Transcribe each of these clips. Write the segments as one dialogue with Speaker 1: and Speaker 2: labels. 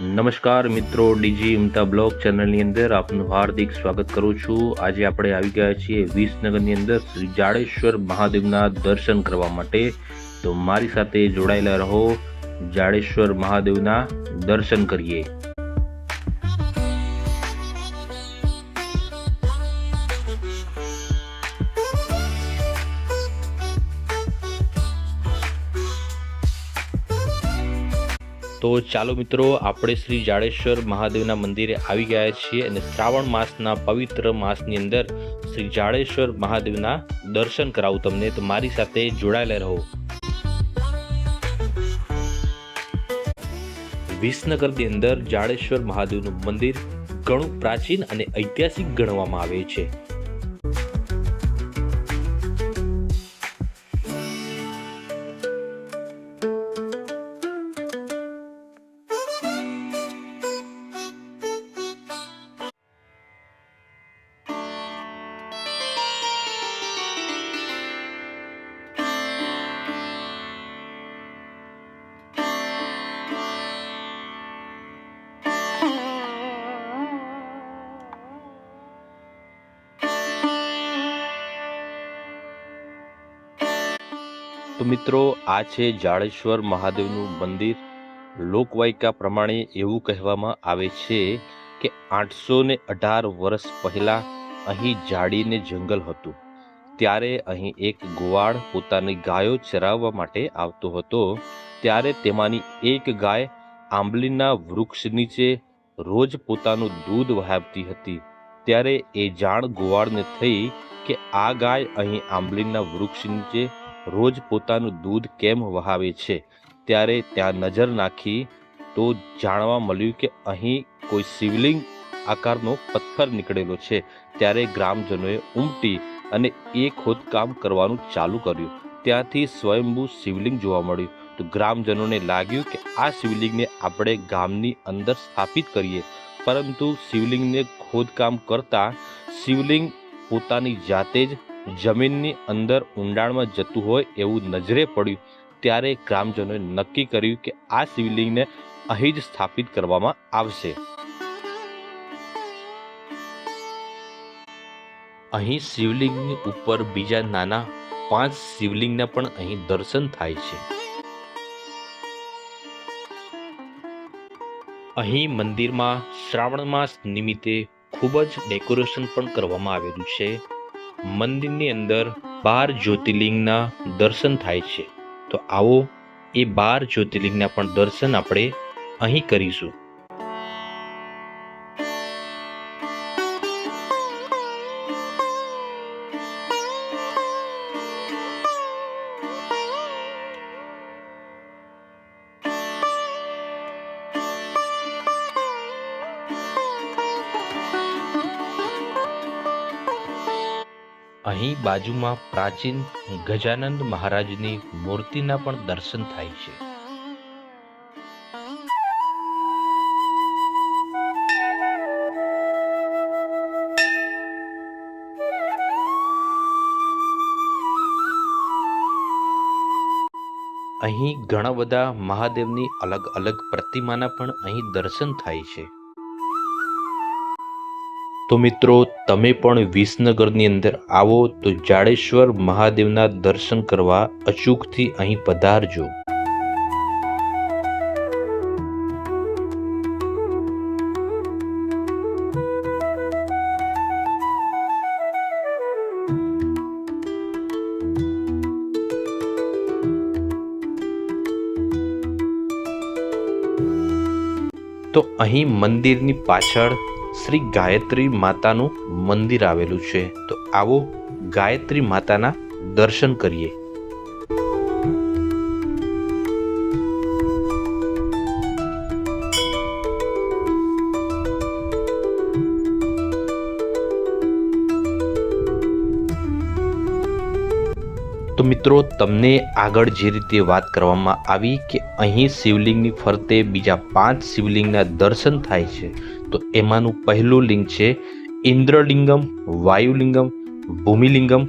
Speaker 1: નમસ્કાર મિત્રો, DG ઉમતા blog ચેનલની અંદર આપનું હાર્દિક સ્વાગત કરું છું. આજે આપણે આવી ગયા છીએ વિસનગરની અંદર શ્રી જાડેશ્વર મહાદેવના દર્શન કરવા માટે. તો મારી સાથે જોડાયેલા રહો, જાડેશ્વર મહાદેવના દર્શન કરીએ. તો ચાલો મિત્રો, આપણે શ્રી જાડેશ્વર મહાદેવના મંદિરે આવી ગયા છીએ અને શ્રાવણ માસના પવિત્ર માસની અંદર શ્રી જાડેશ્વર મહાદેવના દર્શન કરાવું તમને. તો મારી સાથે જોડાયેલા રહો. વિસનગરની અંદર જાડેશ્વર મહાદેવનું મંદિર ઘણું પ્રાચીન અને ઐતિહાસિક ગણવામાં આવે છે. તો મિત્રો, આ છે જાડેશ્વર મહાદેવનું મંદિર. લોકવાયકા પ્રમાણે એવું કહેવામાં આવે છે કે આઠસો ને અઢાર વર્ષ પહેલા અહીં જાડીને જંગલ હતું. ત્યારે અહીં એક ગોવાળ પોતાની ગાયો ચરાવવા માટે આવતો હતો. ત્યારે તેમાંની એક ગાય આંબલીના વૃક્ષ નીચે રોજ પોતાનું દૂધ વહાવતી હતી. ત્યારે એ જાણ ગોવાળને થઈ કે આ ગાય અહીં આંબલીના વૃક્ષ નીચે રોજ પોતાનું દૂધ કેમ વહાવે છે? ત્યારે ત્યાં નજર નાખી તો જાણવા મળ્યું કે અહીં કોઈ શિવલિંગ આકારનો પથ્થર નીકળેલો છે. ત્યારે ગ્રામજનોએ ઉમટી અને એ ખોદકામ કરવાનું ચાલુ કર્યું. ત્યાંથી સ્વયંભૂ શિવલિંગ જોવા મળ્યું. તો ગ્રામજનોને લાગ્યું કે આ શિવલિંગને આપણે ગામની અંદર સ્થાપિત કરીએ. પરંતુ શિવલિંગને ખોદકામ કરતા શિવલિંગ પોતાની જાતે જ જમીનની અંદર ઊંડાણમાં જતું હોય એવું નજરે પડ્યું, ત્યારે ગ્રામજનોએ નક્કી કર્યું કે આ શિવલિંગને અહીં જ સ્થાપિત કરવામાં આવશે. અહીં શિવલિંગની ઉપર બીજા નાના પાંચ શિવલિંગના પણ અહીં દર્શન થાય છે. અહીં મંદિરમાં શ્રાવણ માસ નિમિત્તે ખૂબ જ ડેકોરેશન પણ કરવામાં આવેલું છે. મંદિરની અંદર બાર જ્યોતિર્લિંગના દર્શન થાય છે. તો આવો એ બાર જ્યોતિર્લિંગના પણ દર્શન આપણે અહીં કરીશું. અહીં બાજુમાં પ્રાચીન ગજાનંદ મહારાજની મૂર્તિના પણ દર્શન થાય છે. અહીં ઘણા બધા મહાદેવની અલગ અલગ પ્રતિમાના પણ અહીં દર્શન થાય છે. તો મિત્રો, તમે પણ વિસનગરની અંદર આવો તો જાડેશ્વર મહાદેવના દર્શન કરવા અચૂકથી અહીં પધારજો. તો અહીં મંદિરની પાછળ શ્રી ગાયત્રી માતાનું મંદિર આવેલું છે. તો આવો ગાયત્રી માતાના દર્શન કરીએ. તો મિત્રો, તમને આગળ જે રીતે વાત કરવામાં આવી કે અહીં શિવલિંગની ફરતે બીજા પાંચ શિવલિંગના દર્શન થાય છે તો એમાંનું પહેલું લિંગ છે ઇન્દ્રલિંગમ, વાયુલિંગમ, ભૂમિલિંગમ,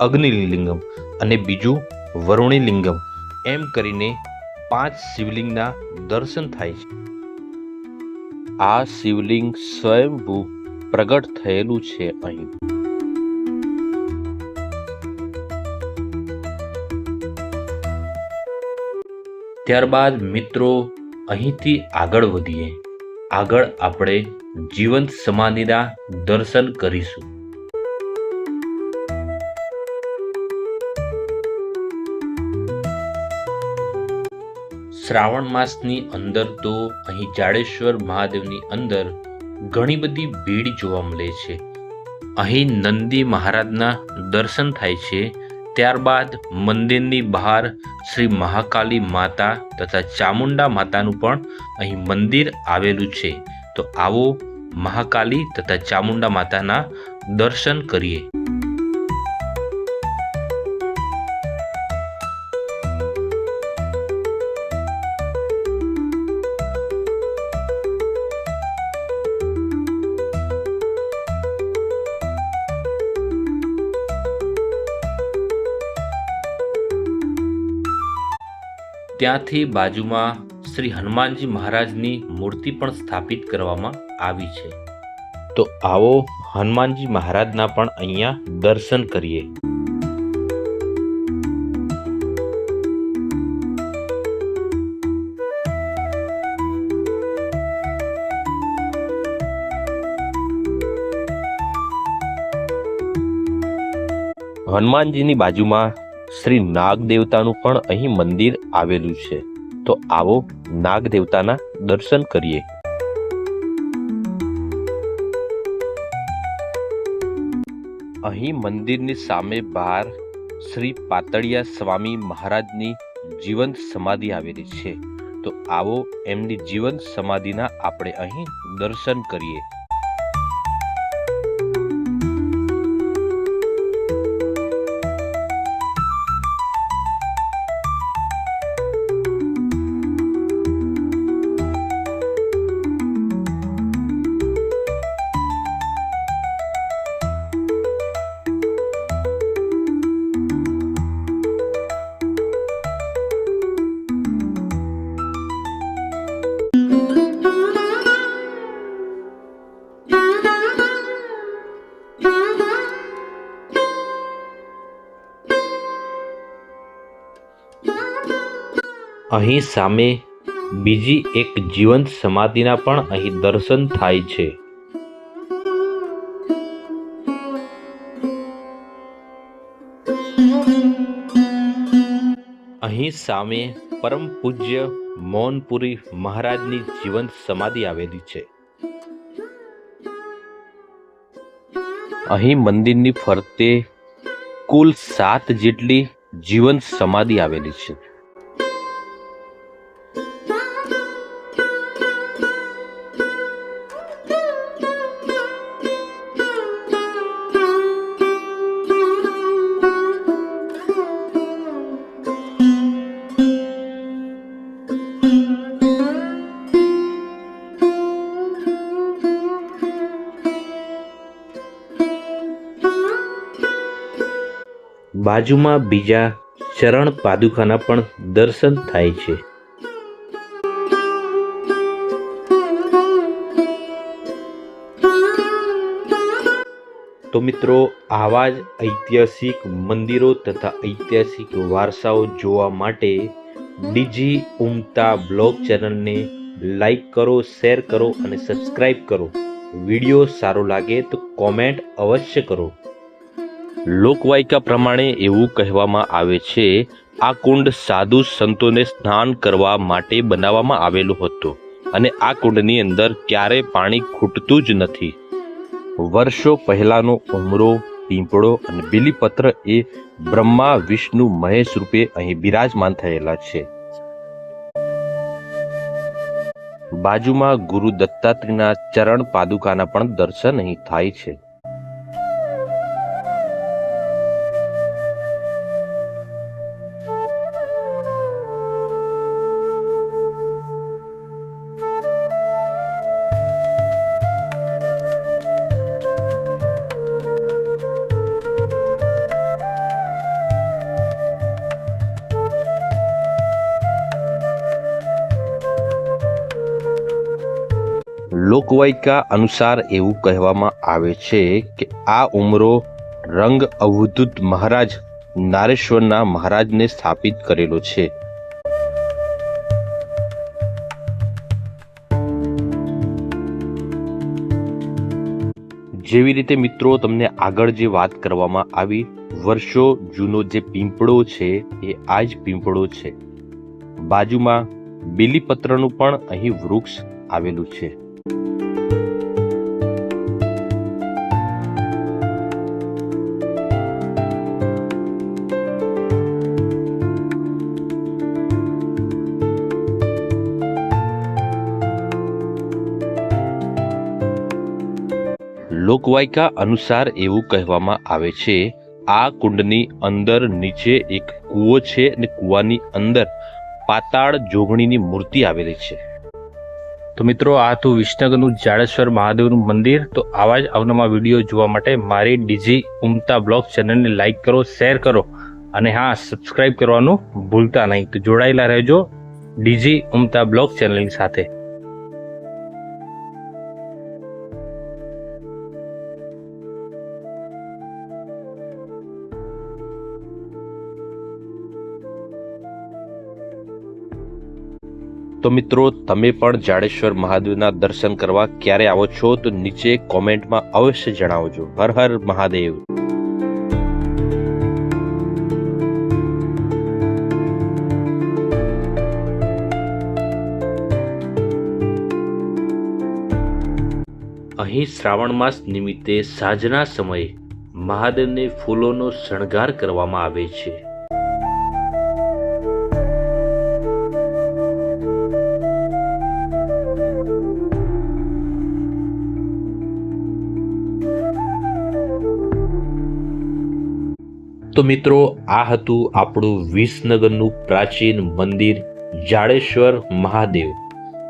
Speaker 1: અગ્નિલિંગમ અને બીજું વરુણિલિંગમ. એમ કરીને પાંચ શિવલિંગના દર્શન થાય છે. આ શિવલિંગ સ્વયંભૂ પ્રગટ થયેલું છે અહીં. ત્યારબાદ મિત્રો અહીંથી આગળ વધીએ. આગળ આપણે જીવંત સમાધિના દર્શન કરીશું. શ્રાવણ માસની અંદર તો અહીં જાડેશ્વર મહાદેવની અંદર ઘણી બધી ભીડ જોવા મળે છે. અહીં નંદી મહારાજના દર્શન થાય છે. ત્યારબાદ મંદિરની બહાર શ્રી મહાકાલી માતા તથા ચામુંડા માતાનું પણ અહીં મંદિર આવેલું છે. તો આવો મહાકાલી તથા ચામુંડા માતાના દર્શન કરીએ. ત્યાંથી બાજુમાં શ્રી હનુમાનજી મહારાજની મૂર્તિ પણ સ્થાપિત કરવામાં આવી છે. તો આવો હનુમાનજી મહારાજના પણ અહીંયા દર્શન કરીએ. હનુમાનજીની બાજુમાં શ્રી નાગ દેવતાનું પણ અહીં મંદિર આવેલું છે. તો આવો નાગ દેવતાના દર્શન કરીએ. અહીં મંદિરની સામે બહાર શ્રી પાતળિયા સ્વામી મહારાજની જીવંત સમાધિ આવેલી છે. તો આવો એમની જીવંત સમાધિના આપણે અહીં દર્શન કરીએ. અહીં સામે બીજી એક જીવંત સમાધિના પણ અહીં દર્શન થાય છે. અહીં સામે પરમ પૂજ્ય મૌનપુરી મહારાજની જીવંત સમાધિ આવેલી છે. અહીં મંદિરની ફરતે કુલ સાત જેટલી જીવંત સમાધિ આવેલી છે. બાજુમાં બીજા ચરણ પાદુકાના પણ દર્શન થાય છે. તો મિત્રો, આવા જ ઐતિહાસિક મંદિરો તથા ઐતિહાસિક વારસાઓ જોવા માટે ડીજી ઉમતા બ્લોગ ચેનલને લાઈક કરો, શેર કરો અને સબસ્ક્રાઈબ કરો. વીડિયો સારો લાગે તો કોમેન્ટ અવશ્ય કરો. લોકવાયકા પ્રમાણે એવું કહેવામાં આવે છે, આ કુંડ સાધુ સંતોને સ્નાન કરવા માટે બનાવવામાં આવેલું હતું અને આ કુંડની અંદર ક્યારે પાણી ખૂટતું જ નથી. વર્ષો પહેલાનો ઉમરો, પીંપળો અને બીલીપત્ર એ બ્રહ્મા, વિષ્ણુ, મહેશ રૂપે અહીં બિરાજમાન થયેલા છે. બાજુમાં ગુરુ દત્તાત્રેયના ચરણ પાદુકાના પણ દર્શન અહીં થાય છે. લોકવાયકા અનુસાર એવું કહેવામાં આવે છે કે આ ઉમરો રંગ અવધૂત મહારાજ નારેશ્વરના મહારાજને સ્થાપિત કરેલો છે. જેવી રીતે મિત્રો તમને આગળ જે વાત કરવામાં આવી, વર્ષો જૂનો જે પીંપળો છે એ આ જ પીંપળો છે. બાજુમાં બીલીપત્રનું પણ અહીં વૃક્ષ આવેલું છે. લોકવાયકા અનુસાર એવું કહેવામાં આવે છે, આ કુંડની અંદર નીચે એક કૂવો છે અને કૂવાની અંદર પાતાળ જોગણીની મૂર્તિ આવેલી છે. તો મિત્રો, આ હતું વિસનગરનું જાડેશ્વર મહાદેવનું મંદિર. તો આવા જ અવનવા વીડિયો જોવા માટે મારી ડીજી ઉમતા બ્લોગ ચેનલને લાઇક કરો, શેર કરો અને હા, સબસ્ક્રાઇબ કરવાનું ભૂલતા નહીં. તો જોડાયેલા રહેજો ડીજી ઉમતા બ્લોગ ચેનલની સાથે. તો મિત્રો, તમે પણ જાડેશ્વર મહાદેવના દર્શન કરવા ક્યારે આવો છો, તો નીચે કોમેન્ટમાં અવશ્ય જણાવજો. હર હર મહાદેવ. અહીં શ્રાવણ માસ નિમિત્તે સાંજના સમયે મહાદેવને ફૂલોનો શણગાર કરવામાં આવે છે. તો મિત્રો, આ હતું આપણું વિસનગરનું પ્રાચીન મંદિર જાડેશ્વર મહાદેવ.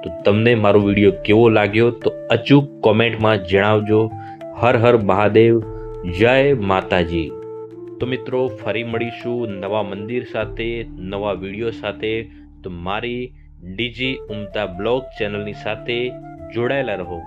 Speaker 1: તો તમને મારો વીડિયો કેવો લાગ્યો તો અચૂક કોમેન્ટમાં જણાવજો. હર હર મહાદેવ, જય માતાજી. તો મિત્રો, ફરી મળીશું નવા મંદિર સાથે, નવા વીડિયો સાથે. તો મારી ડીજી ઉમતા બ્લોગ ચેનલની સાથે જોડાયેલા રહો.